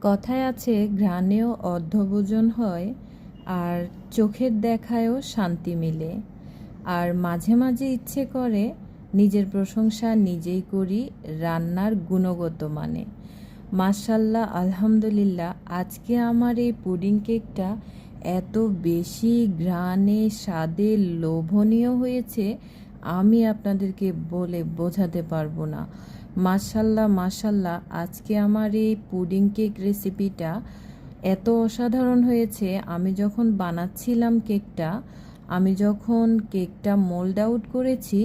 কথায় আছে, ঘ্রাণেও অর্ধভোজন হয় আর চোখের দেখায়ও শান্তি মিলে। আর মাঝে মাঝে ইচ্ছে করে, নিজের প্রশংসা নিজেই করি, রান্নার গুণগত মানে। মাশাল্লাহ, আলহামদুলিল্লাহ, আজকে আমার এই পুডিং কেকটা এত বেশি ঘ্রাণে, স্বাদে লোভনীয় হয়েছে, আমি আপনাদেরকে বলে বোঝাতে পারব না। মাশাল্লাহ মাশাল্লাহ, আজকে আমার এই পুডিং কেক রেসিপিটা এত অসাধারণ হয়েছে। আমি যখন বানাচ্ছিলাম কেকটা, আমি যখন কেকটা মোল্ড আউট করেছি,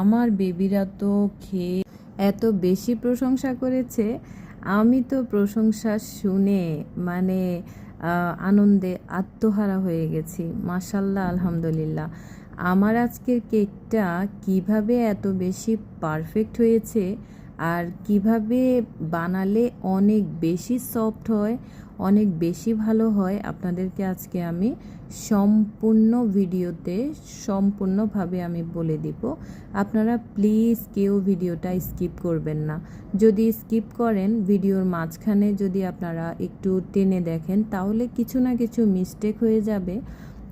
আমার বেবিরা তো খেয়ে এত বেশি প্রশংসা করেছে। আমি তো প্রশংসা শুনে মানে আনন্দে আত্মহারা হয়ে গেছি। মাশাল্লাহ, আলহামদুলিল্লাহ। আমার আজকের কেকটা কীভাবে এত বেশি পারফেক্ট হয়েছে আর কীভাবে বানালে অনেক বেশি সফট হয়, অনেক বেশি ভালো হয়, আপনাদেরকে আজকে আমি সম্পূর্ণ ভিডিওতে সম্পূর্ণভাবে আমি বলে দিব। আপনারা প্লিজ কেউ ভিডিওটা স্কিপ করবেন না। যদি স্কিপ করেন, ভিডিওর মাঝখানে যদি আপনারা একটু টেনে দেখেন, তাহলে কিছু না কিছু মিস্টেক হয়ে যাবে।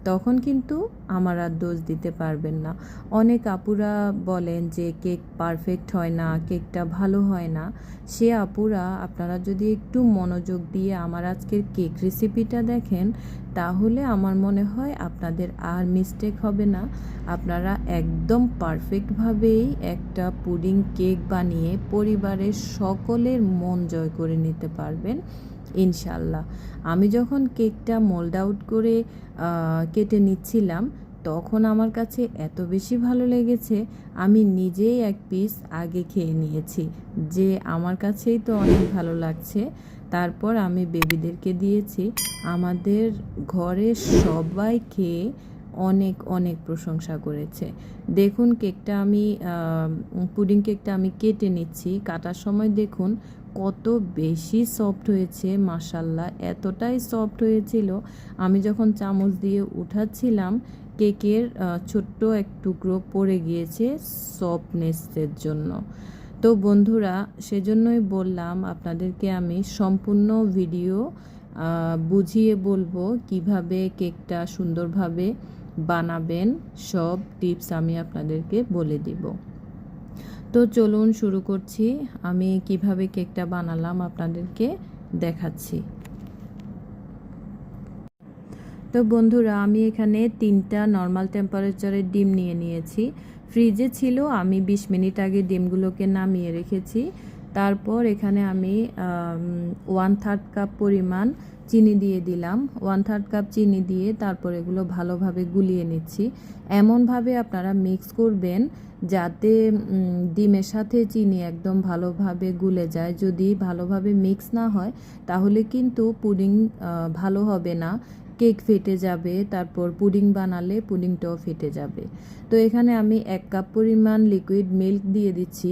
তখন কিন্তু আমার আর দোষ দিতে পারবেন না। অনেক আপুরা বলেন যে, কেক পারফেক্ট হয় না, কেকটা ভালো হয় না। সে আপুরা, আপনারা যদি একটু মনোযোগ দিয়ে আমার আজকের কেক রেসিপিটা দেখেন, তাহলে আমার মনে হয় আপনাদের আর মিস্টেক হবে না। আপনারা একদম পারফেক্টভাবেই একটা পুডিং কেক বানিয়ে পরিবারের সকলের মন জয় করে নিতে পারবেন। ইনশাল্লাহ আমি যখন কেকটা মোল্ড আউট করে কেটে নিচ্ছিলাম, তখন আমার কাছে এত বেশি ভালো লেগেছে, আমি নিজেই এক পিস আগে খেয়ে নিয়েছি, যে আমার কাছেই তো অনেক ভালো লাগছে। তারপর আমি বেবিদেরকে দিয়েছি, আমাদের ঘরে সবাই খেয়ে অনেক অনেক প্রশংসা করেছে। দেখুন, কেকটা আমি পুডিং কেকটা আমি কেটে নিচ্ছি, কাটার সময় দেখুন কত বেশি সফট হয়েছে মাসাল্লাহ এতটাই সফট হয়েছিল। আমি যখন চামচ দিয়ে উঠাচ্ছিলাম, কেকের ছোট্ট এক টুকরো পড়ে গিয়েছে সফটনেসের জন্য। তো বন্ধুরা, সেজন্যই বললাম আপনাদেরকে আমি সম্পূর্ণ ভিডিও বুঝিয়ে বলব কীভাবে কেকটা সুন্দরভাবে বানাবেন। সব টিপস আমি আপনাদেরকে বলে দিব। তো চলুন শুরু করছি। আমি কীভাবে কেকটা বানালাম আপনাদেরকে দেখাচ্ছি। তো বন্ধুরা, আমি এখানে তিনটা নর্মাল টেম্পারেচারের ডিম নিয়ে নিয়েছি। ফ্রিজে ছিল, আমি ২০ মিনিট আগে ডিমগুলোকে নামিয়ে রেখেছি। তারপর এখানে আমি ওয়ান থার্ড কাপ পরিমাণ চিনি দিয়ে দিলাম। ওয়ান থার্ড কাপ চিনি দিয়ে তারপর এগুলো ভালোভাবে গুলিয়ে নিচ্ছি। এমনভাবে আপনারা মিক্স করবেন যাতে ডিমের সাথে চিনি একদম ভালোভাবে গুলে যায়। যদি ভালোভাবে মিক্স না হয়, তাহলে কিন্তু পুডিং ভালো হবে না। কেক ফেটে যাবে, তারপর পুডিং বানালে পুডিংটাও ফেটে যাবে। তো এখানে আমি এক কাপ পরিমাণ লিকুইড মিল্ক দিয়ে দিচ্ছি।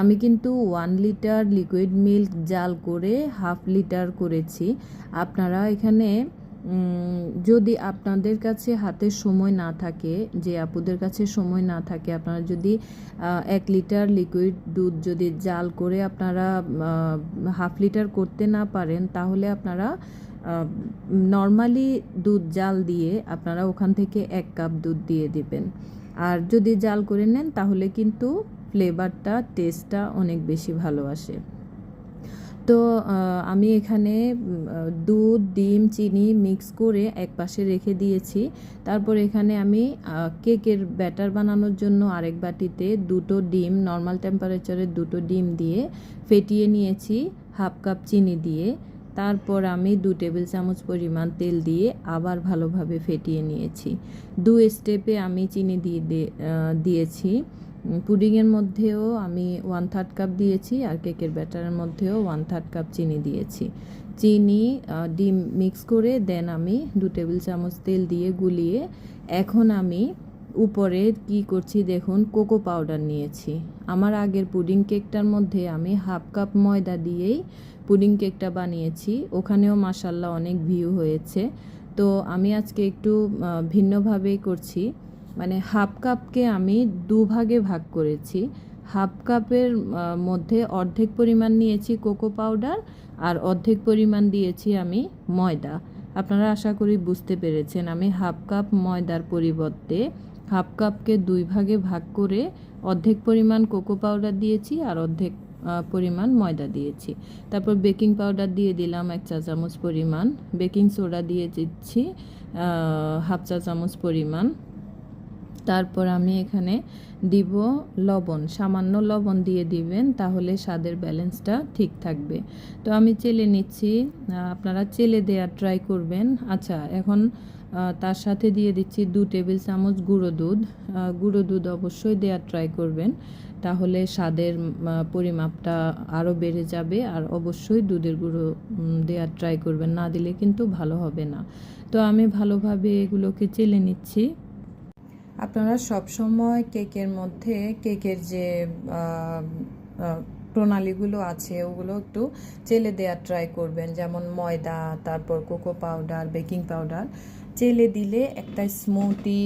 আমি কিন্তু ওয়ান লিটার লিকুইড মিল্ক জাল করে হাফ লিটার করেছি। আপনারা এখানে যদি আপনাদের কাছে হাতে সময় না থাকে, যে আপুদের কাছে সময় না থাকে, আপনারা যদি এক লিটার লিকুইড দুধ যদি জাল করে আপনারা হাফ লিটার করতে না পারেন, তাহলে আপনারা নর্মালি দুধ জাল দিয়ে আপনারা ওখান থেকে এক কাপ দুধ দিয়ে দিবেন। আর যদি জাল করে নেন, তাহলে কিন্তু ফ্লেভারটা টেস্টটা অনেক বেশি ভালো আসে। তো আমি এখানে দুধ, ডিম, চিনি মিক্স করে এক পাশে রেখে দিয়েছি। তারপর এখানে আমি কেকের ব্যাটার বানানোর জন্য আরেক বাটিতে দুটো ডিম নর্মাল টেম্পারেচারে দুটো ডিম দিয়ে ফেটিয়ে নিয়েছি হাফ কাপ চিনি দিয়ে। তারপর আমি দু টেবিল চামচ পরিমাণ তেল দিয়ে আবার ভালোভাবে ফেটিয়ে নিয়েছি। দু স্টেপে আমি চিনি দিয়ে দিয়েছি। পুডিংয়ের মধ্যেও আমি ওয়ান থার্ড কাপ দিয়েছি আর কেকের ব্যাটারের মধ্যেও ওয়ান থার্ড কাপ চিনি দিয়েছি। চিনি ডিম মিক্স করে দেন আমি দু টেবিল চামচ তেল দিয়ে গুলিয়ে এখন আমি উপরে কি করছি দেখুন, কোকো পাউডার নিয়েছি। আমার আগের পুডিং কেকটার মধ্যে আমি হাফ কাপ ময়দা দিয়েই পুডিং কেকটা বানিয়েছি। ওখানেও মাসাল্লাহ অনেক ভিউ হয়েছে। তো আমি আজকে একটু ভিন্নভাবেই করছি। মানে হাফ কাপকে আমি দুভাগে ভাগ করেছি। হাফ কাপের মধ্যে অর্ধেক পরিমাণ নিয়েছি কোকো পাউডার আর অর্ধেক পরিমাণ দিয়েছি আমি ময়দা। আপনারা আশা করি বুঝতে পেরেছেন, আমি হাফ কাপ ময়দার পরিবর্তে হাফ কাপকে দুই ভাগে ভাগ করে অর্ধেক পরিমাণ কোকো পাউডার দিয়েছি আর অর্ধেক পরিমাণ ময়দা দিয়েছি। তারপর বেকিং পাউডার দিয়ে দিলাম এক চা চামচ পরিমাণ। বেকিং সোডা দিয়ে দিচ্ছি হাফ চা চামচ পরিমাণ। তারপর আমি এখানে দিব লবণ, সামান্য লবণ দিয়ে দিবেন তাহলে স্বাদের ব্যালেন্সটা ঠিক থাকবে। তো আমি চেলে নিচ্ছি আপনারা চেলে দেওয়ার ট্রাই করবেন। আচ্ছা এখন তার সাথে দিয়ে দিচ্ছি দু টেবিল চামচ গুঁড়ো দুধ। গুঁড়ো দুধ অবশ্যই দেওয়ার ট্রাই করবেন। তাহলে স্বাদের পরিমাপটা আরও বেড়ে যাবে আর অবশ্যই দুধের গুঁড়ো দেওয়ার ট্রাই করবেন। না দিলে কিন্তু ভালো হবে না। তো আমি ভালোভাবে এগুলোকে চেলে নিচ্ছি। আপনারা সব সময় কেকের মধ্যে, কেকের যে প্রণালীগুলো আছে, ওগুলো একটু চেলে দেওয়ার ট্রাই করবেন। যেমন ময়দা, তারপর কোকো পাউডার, বেকিং পাউডার। চেলে দিলে একটা স্মুথি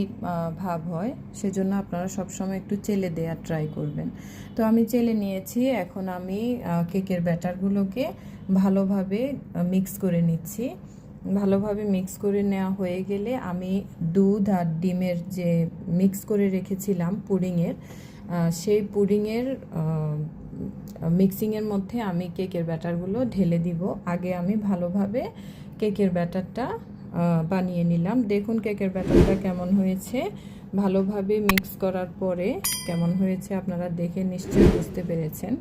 ভাব হয়। সেজন্য আপনারা সবসময় একটু চেলে দেওয়ার ট্রাই করবেন। তো আমি চেলে নিয়েছি। এখন আমি কেকের ব্যাটারগুলোকে ভালোভাবে মিক্স করে নিচ্ছি। ভালোভাবে মিক্স করে নেওয়া হয়ে গেলে আমি দুধ আর ডিমের যে মিক্স করে রেখেছিলাম পুডিংয়ের সেই পুডিংয়ের মিক্সিংয়ের মধ্যে আমি কেকের ব্যাটারগুলো ঢেলে দিব। আগে আমি ভালোভাবে কেকের ব্যাটারটা বানিয়ে নিলাম। দেখুন কেকের ব্যাটারটা কেমন হয়েছে। ভালোভাবে মিক্স করার পরে কেমন হয়েছে আপনারা দেখে নিশ্চয়ই বুঝতে পেরেছেন।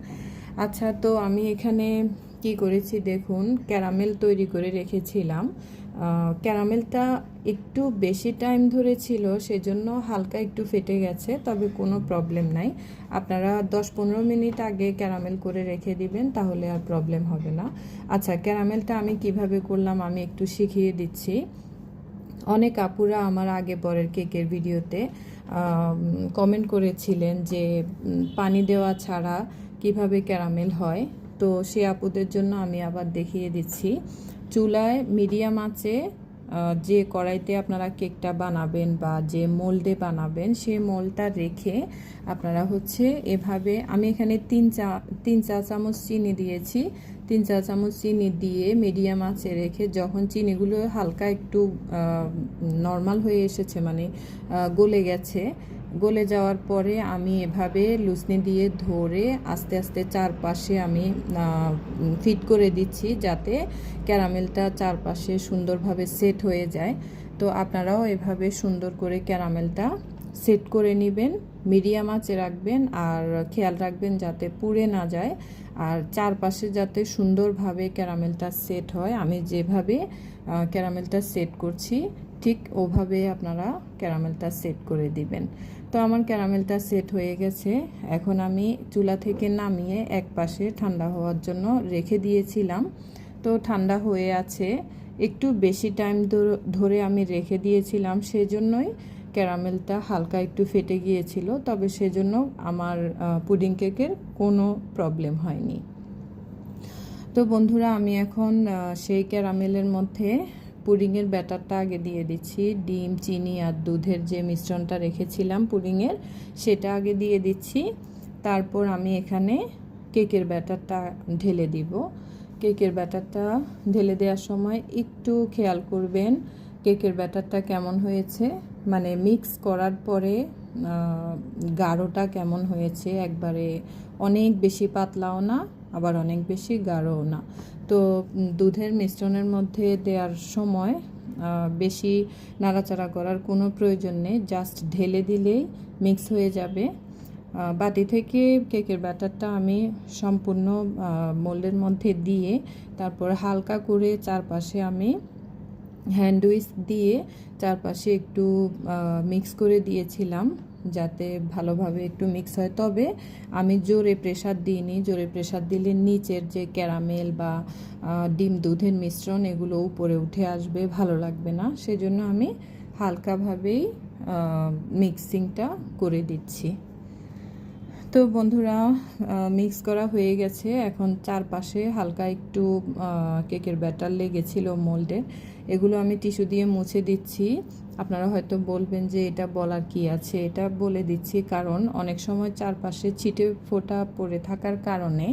আচ্ছা তো আমি এখানে কি করেছি দেখুন, ক্যারামেল তৈরি করে রেখেছিলাম। ক্যারামেলটা একটু বেশি টাইম ধরে ছিল, সেজন্য হালকা একটু ফেটে গেছে, তবে কোনো প্রবলেম নাই। আপনারা দশ পনেরো মিনিট আগে ক্যারামেল করে রেখে দিবেন, তাহলে আর প্রবলেম হবে না। আচ্ছা ক্যারামেলটা আমি কীভাবে করলাম আমি একটু শিখিয়ে দিচ্ছি। অনেক আপুরা আমার আগে পরের কেকের ভিডিওতে কমেন্ট করেছিলেন যে পানি দেওয়া ছাড়া কীভাবে ক্যারামেল হয়। তো সে আপুদের জন্য আমি আবার দেখিয়ে দিচ্ছি। চুলায় মিডিয়াম আঁচে যে কড়াইতে আপনারা কেকটা বানাবেন বা যে মোল্ডে বানাবেন, সেই মোলটা রেখে আপনারা হচ্ছে এভাবে, আমি এখানে তিন চা তিন চা চামচ চিনি দিয়েছি। তিন চা চামচ চিনি দিয়ে মিডিয়াম আঁচে রেখে যখন চিনিগুলো হালকা একটু নর্মাল হয়ে এসেছে মানে গলে গেছে গলে যাওয়ার পরে আমি এভাবে লুসনি দিয়ে ধরে আস্তে আস্তে চারপাশে আমি ফিট করে দিচ্ছি যাতে ক্যারামেলটা চারপাশে সুন্দরভাবে সেট হয়ে যায়। তো আপনারাও এভাবে সুন্দর করে ক্যারামেলটা সেট করে নেবেন, মিডিয়াম আঁচে রাখবেন আর খেয়াল রাখবেন যাতে পুড়ে না যায়। আর চারপাশে যাতে সুন্দরভাবে ক্যারামেলটা সেট হয়, আমি যেভাবে ক্যারামেলটা সেট করছি ঠিক ওভাবে আপনারা ক্যারামেলটা সেট করে দিবেন। তো আমার ক্যারামেলটা সেট হয়ে গেছে। এখন আমি চুলা থেকে নামিয়ে এক পাশে ঠান্ডা হওয়ার জন্য রেখে দিয়েছিলাম। তো ঠান্ডা হয়ে আছে। একটু বেশি টাইম ধরে আমি রেখে দিয়েছিলাম, সেজন্যই ক্যারামেলটা হালকা একটু ফেটে গিয়েছিল। তবে সেজন্য আমার পুডিং কেকের কোনো প্রবলেম হয়নি। তো বন্ধুরা, আমি এখন সেই ক্যারামেলের মধ্যে পুডিংয়ের ব্যাটারটা আগে দিয়ে দিচ্ছি। ডিম, চিনি আর দুধের যে মিশ্রণটা রেখেছিলাম পুডিংয়ের, সেটা আগে দিয়ে দিচ্ছি। তারপর আমি এখানে কেকের ব্যাটারটা ঢেলে দিব। কেকের ব্যাটারটা ঢেলে দেওয়ার সময় একটু খেয়াল করবেন কেকের ব্যাটারটা কেমন হয়েছে। মানে মিক্স করার পরে গাঢ়টা কেমন হয়েছে। একবারে অনেক বেশি পাতলাও না, আবার অনেক বেশি গাঢ়ও না। তো দুধের মিশ্রণের মধ্যে দেওয়ার সময় বেশি নাড়াচাড়া করার কোনো প্রয়োজন নেই। জাস্ট ঢেলে দিলেই মিক্স হয়ে যাবে। বাটি থেকে কেকের ব্যাটারটা আমি সম্পূর্ণ মোল্ডের মধ্যে দিয়ে, তারপর হালকা করে চারপাশে আমি হ্যান্ড উইচ দিয়ে চারপাশে একটু মিক্স করে দিয়েছিলাম। যাতে ভালোভাবে একটু মিক্স হয়। তবে আমি জোরে প্রেসার দিইনি। জোরে প্রেসার দিলে নিচের যে ক্যারামেল বা ডিম দুধের মিশ্রণ, এগুলো উপরে উঠে আসবে, ভালো লাগবে না। সেজন্য আমি হালকাভাবেই মিক্সিংটা করে দিচ্ছি। তো বন্ধুরা মিক্স করা হয়ে গেছে। এখন চারপাশে হালকা একটু কেকের ব্যাটার লেগেছিল মোল্ডে এগুলো আমি টিস্যু দিয়ে মুছে দিচ্ছি। আপনারা হয়তো বলবেন যে এটা বলার কি আছে? এটা বলে দিচ্ছি কারণ অনেক সময় চারপাশে ছিটে ফোটা পড়ে থাকার কারণে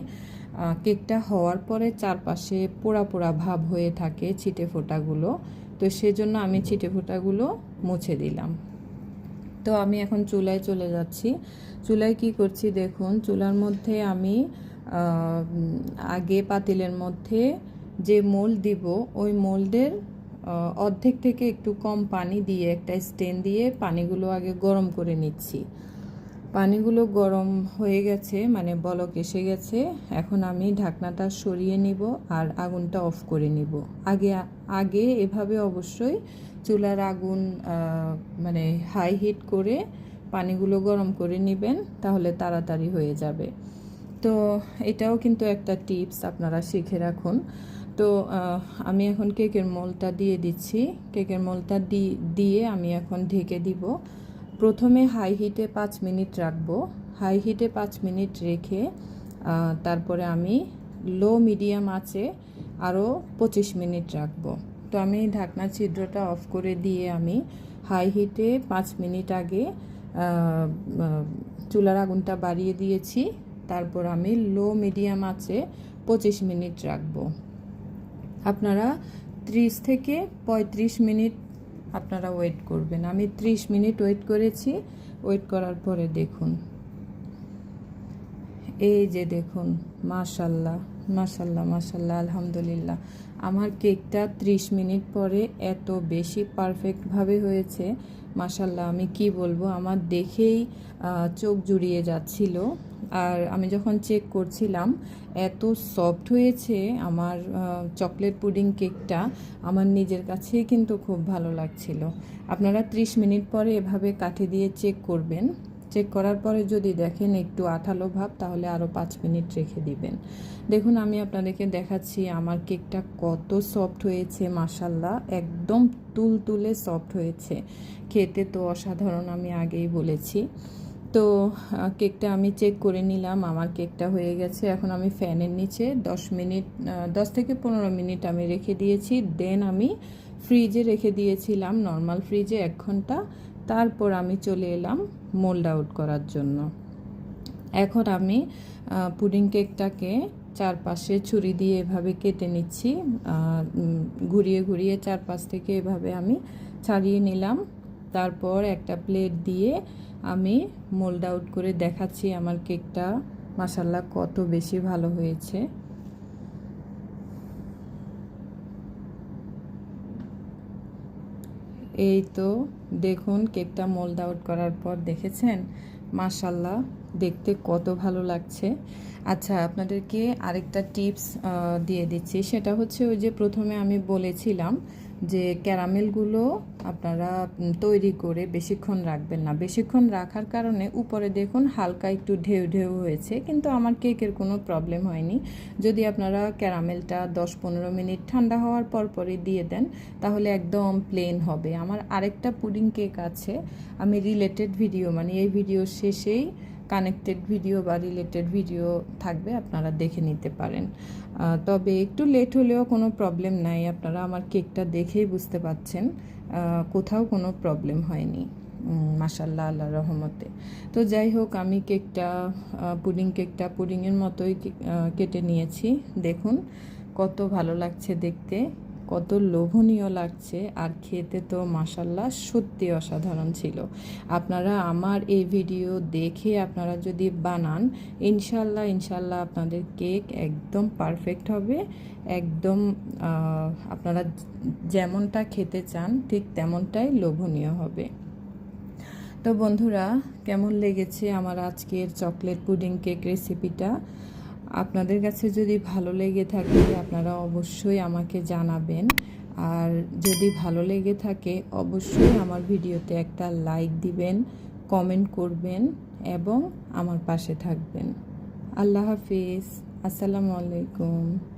কেকটা হওয়ার পরে চারপাশে পোড়া পোড়া ভাব হয়ে থাকে ছিটে ফোঁটাগুলো। তো সেজন্য আমি ছিটে ফোঁটাগুলো মুছে দিলাম। তো আমি এখন চুলায় চলে যাচ্ছি। চুলায় কি করছি দেখুন, চুলার মধ্যে আমি আগে পাতিলের মধ্যে যে মোল দিব, ওই মোলদের অর্ধেক থেকে একটু কম পানি দিয়ে, একটা স্টেন দিয়ে পানিগুলো আগে গরম করে নিচ্ছি। পানিগুলো গরম হয়ে গেছে মানে বলক এসে গেছে। এখন আমি ঢাকনাটা সরিয়ে নিব আর আগুনটা অফ করে নিব। আগে আগে এভাবে অবশ্যই চুলার আগুন মানে হাই হিট করে পানিগুলো গরম করে নেবেন, তাহলে তাড়াতাড়ি হয়ে যাবে। তো এটাও কিন্তু একটা টিপস আপনারা শিখে রাখুন। তো আমি এখন কেকের মোলটা দিয়ে দিচ্ছি। কেকের মোলটা দিয়ে আমি এখন ঢেকে দিব। প্রথমে হাই হিটে পাঁচ মিনিট রাখব। হাই হিটে পাঁচ মিনিট রেখে তারপরে আমি লো মিডিয়াম আছে আরও পঁচিশ মিনিট রাখব। তো আমি ঢাকনা ছিদ্রটা অফ করে দিয়ে আমি হাই হিটে পাঁচ মিনিট আগে চুলার আগুনটা বাড়িয়ে দিয়েছি। তারপর আমি লো মিডিয়াম আছে, পঁচিশ মিনিট রাখব। আপনারা ত্রিশ থেকে পঁয়ত্রিশ মিনিট আপনারা ওয়েট করবেন। আমি ত্রিশ মিনিট ওয়েট করেছি। ওয়েট করার পরে দেখুন। এই যে দেখুন, মাশাল্লাহ মাশাল্লাহ মাশাল্লাহ, আলহামদুলিল্লাহ। আমার কেকটা ত্রিশ মিনিট পরে এত বেশি পারফেক্টভাবে হয়েছে। মাশাল্লাহ, আমি কি বলব? আমার দেখেই চোখ জুড়িয়ে যাচ্ছিল। আর আমি যখন চেক করছিলাম, এত সফট হয়েছে আমার চকলেট পুডিং কেকটা আমার নিজের কাছেই কিন্তু খুব ভালো লাগছিল। আপনারা ত্রিশ মিনিট পরে এভাবে কাঠি দিয়ে চেক করবেন। চেক করার পরে যদি দেখেন একটু আঠালো ভাব, তাহলে আরও পাঁচ মিনিট রেখে দিবেন। দেখুন, আমি আপনাদেরকে দেখাচ্ছি আমার কেকটা কত সফট হয়েছে মাসাল্লাহ একদম তুল তুলে সফট হয়েছে। খেতে তো অসাধারণ, আমি আগেই বলেছি। তো কেকটা আমি চেক করে নিলাম আমার কেকটা হয়ে গেছে। এখন আমি ফ্যানের নিচে দশ মিনিট আহ, দশ থেকে পনেরো মিনিট আমি রেখে দিয়েছি। দেন আমি ফ্রিজে রেখে দিয়েছিলাম নর্মাল ফ্রিজে এক ঘণ্টা। তারপর আমি চলে এলাম মোল্ড আউট করার জন্য। এখন আমি পুডিং কেকটাকে চারপাশে ছুরি দিয়ে এভাবে কেটে নিচ্ছি। ঘুরিয়ে ঘুরিয়ে চারপাশ থেকে এভাবে আমি ছাড়িয়ে নিলাম। তারপর একটা প্লেট দিয়ে আমি মোল্ড আউট করে দেখাচ্ছি আমার কেকটা মাসাল্লাহ কত বেশি ভালো হয়েছে। এই তো দেখুন কেকটা মোল্ড আউট করার পর দেখেছেন? মাশাল্লাহ দেখতে কত ভালো লাগছে। আচ্ছা আপনাদেরকে আরেকটা টিপস দিয়ে দিচ্ছি। সেটা হচ্ছে ওই যে প্রথমে আমি বলেছিলাম যে ক্যারামেলগুলো আপনারা তৈরি করে বেশিক্ষণ রাখবেন না। বেশিক্ষণ রাখার কারণে উপরে দেখুন হালকা একটু ঢেউ ঢেউ হয়েছে, কিন্তু আমার কেকের কোনো প্রবলেম হয়নি। যদি আপনারা ক্যারামেলটা দশ পনেরো মিনিট ঠান্ডা হওয়ার পর পরই দিয়ে দেন, তাহলে একদম প্লেন হবে। আমার আরেকটা পুডিং কেক আছে, আমি রিলেটেড ভিডিও মানে এই ভিডিও শেষেই কানেক্টেড ভিডিও বা রিলেটেড ভিডিও থাকবে, আপনারা দেখে নিতে পারেন। তবে একটু লেট হলেও কোনো প্রবলেম নাই, আপনারা আমার কেকটা দেখেই বুঝতে পাচ্ছেন কোথাও কোনো প্রবলেম হয়নি মাসাল্লাহ আল্লাহ রহমতে। তো যাই হোক, আমি কেকটা পুডিং কেকটা পুডিংয়ের মতোই কেটে নিয়েছি, দেখুন, কত ভালো লাগছে দেখতে। কত লোভনীয় লাগছে, আর খেতে তো মাসাল্লাহ সত্যি অসাধারণ ছিল। আপনারা আমার এই ভিডিও দেখে আপনারা যদি বানান, ইনশাল্লাহ ইনশাল্লাহ আপনাদের কেক একদম পারফেক্ট হবে। একদম আপনারা যেমনটা খেতে চান, ঠিক তেমনটাই লোভনীয় হবে। তো বন্ধুরা, কেমন লেগেছে আমার আজকের চকলেট পুডিং কেক রেসিপিটা আপনাদের কাছে যদি ভালো লেগে থাকে, আপনারা অবশ্যই আমাকে জানাবেন। আর যদি ভালো লেগে থাকে, অবশ্যই আমার ভিডিওতে একটা লাইক দিবেন, কমেন্ট করবেন এবং আমার পাশে থাকবেন। আল্লাহ হাফিজ। আসসালামু আলাইকুম।